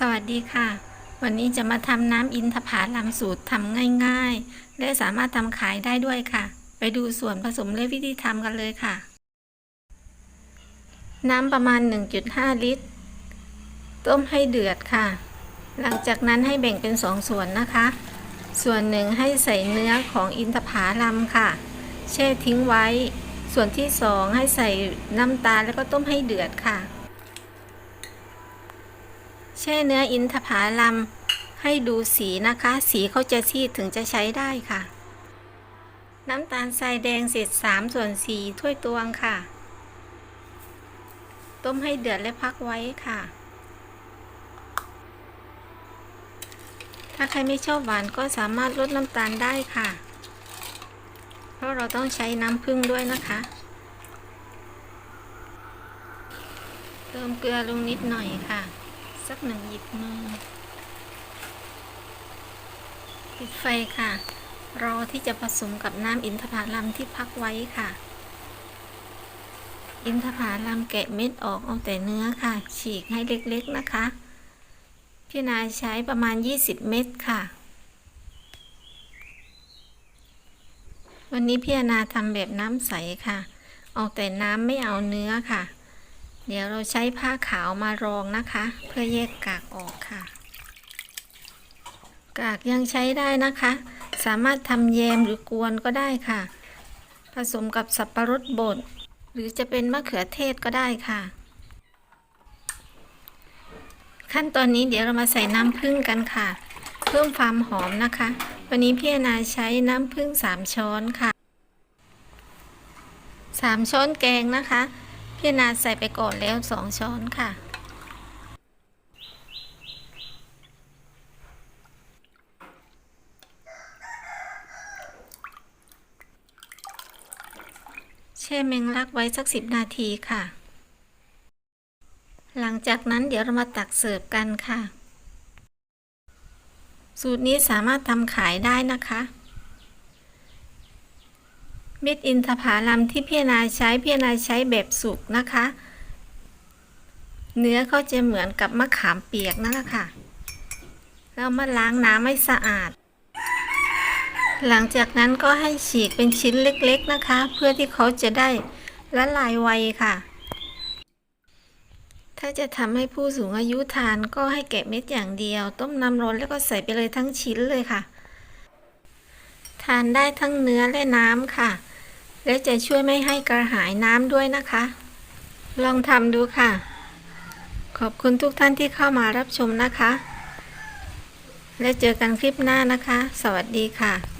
สวัสดีค่ะ วันนี้จะมาทำน้ำอินทผลัมสูตรทำง่ายๆ และสามารถทำขายได้ด้วยค่ะ ไปดูส่วนผสมและวิธีทำกันเลยค่ะ น้ำประมาณ 1.5 ลิตร ต้มให้เดือดค่ะ หลังจากนั้นให้แบ่งเป็น 2 ส่วนนะคะ ส่วนหนึ่งให้ใส่เนื้อของอินทผลัมค่ะ แช่ทิ้งไว้ ส่วนที่ 2 ให้ใส่น้ำตาลแล้วก็ต้มให้เดือดค่ะ แช่เนื้ออินทผลัมให้ดูสีนะคะ สีเขาจะซีดถึงจะใช้ได้ค่ะ น้ำตาลทรายแดงเศษ3ส่วน4ถ้วยตวงค่ะ ต้มให้เดือดและพักไว้ค่ะ ถ้าใครไม่ชอบหวานก็สามารถลดน้ำตาลได้ค่ะ เพราะเราต้องใช้น้ำผึ้งด้วยนะคะ เติมเกลือลงนิดหน่อยค่ะ สักหนึ่งหยิบมือปิดไฟค่ะ รอที่จะผสมกับน้ำอินทผลัมที่พักไว้ค่ะ อินทผลัมแกะเม็ดออกเอาแต่เนื้อค่ะ ฉีกให้เล็กๆนะคะ พี่นาใช้ประมาณ 20 เม็ดค่ะ วันนี้พี่นาทำแบบน้ำใสค่ะ เอาแต่น้ำไม่เอาเนื้อค่ะ เดี๋ยวเราใช้ผ้าขาวมารองนะคะ เพื่อแยกกากออกค่ะ กากยังใช้ได้นะคะ สามารถทำแยมหรือกวนก็ได้ค่ะ ผสมกับสับประรดบดหรือจะเป็นมะเขือเทศก็ได้ค่ะ ขั้นตอนนี้เดี๋ยวเรามาใส่น้ำผึ้งกันค่ะ เพิ่มความหอมนะคะ วันนี้พี่นาใช้น้ำผึ้ง3ช้อนค่ะ 3 ช้อนแกงนะคะ พี่นาใส่ไปก่อนแล้วสองช้อนค่ะ แช่แมงลักไว้สักสิบนาทีค่ะ หลังจากนั้นเดี๋ยวเรามาตักเสิร์ฟกันค่ะ สูตรนี้สามารถทำขายได้นะคะ เม็ดอินทผลัมที่พี่นาใช้พี่นาใช้แบบสุกนะคะ เนื้อเขาจะเหมือนกับมะขามเปียกนั่นแหละค่ะแล้วมาล้างน้ำให้สะอาด หลังจากนั้นก็ให้ฉีกเป็นชิ้นเล็กๆนะคะ เพื่อที่เขาจะได้ละลายไวค่ะ ถ้าจะทำให้ผู้สูงอายุทานก็ให้แกะเม็ดอย่างเดียว ต้มน้ำร้อนแล้วก็ใส่ไปเลยทั้งชิ้นเลยค่ะ ทานได้ทั้งเนื้อและน้ำค่ะ และจะช่วยไม่ให้กระหายน้ำด้วยนะคะ ลองทำดูค่ะ ขอบคุณทุกท่านที่เข้ามารับชมนะคะ และเจอกันคลิปหน้านะคะ สวัสดีค่ะ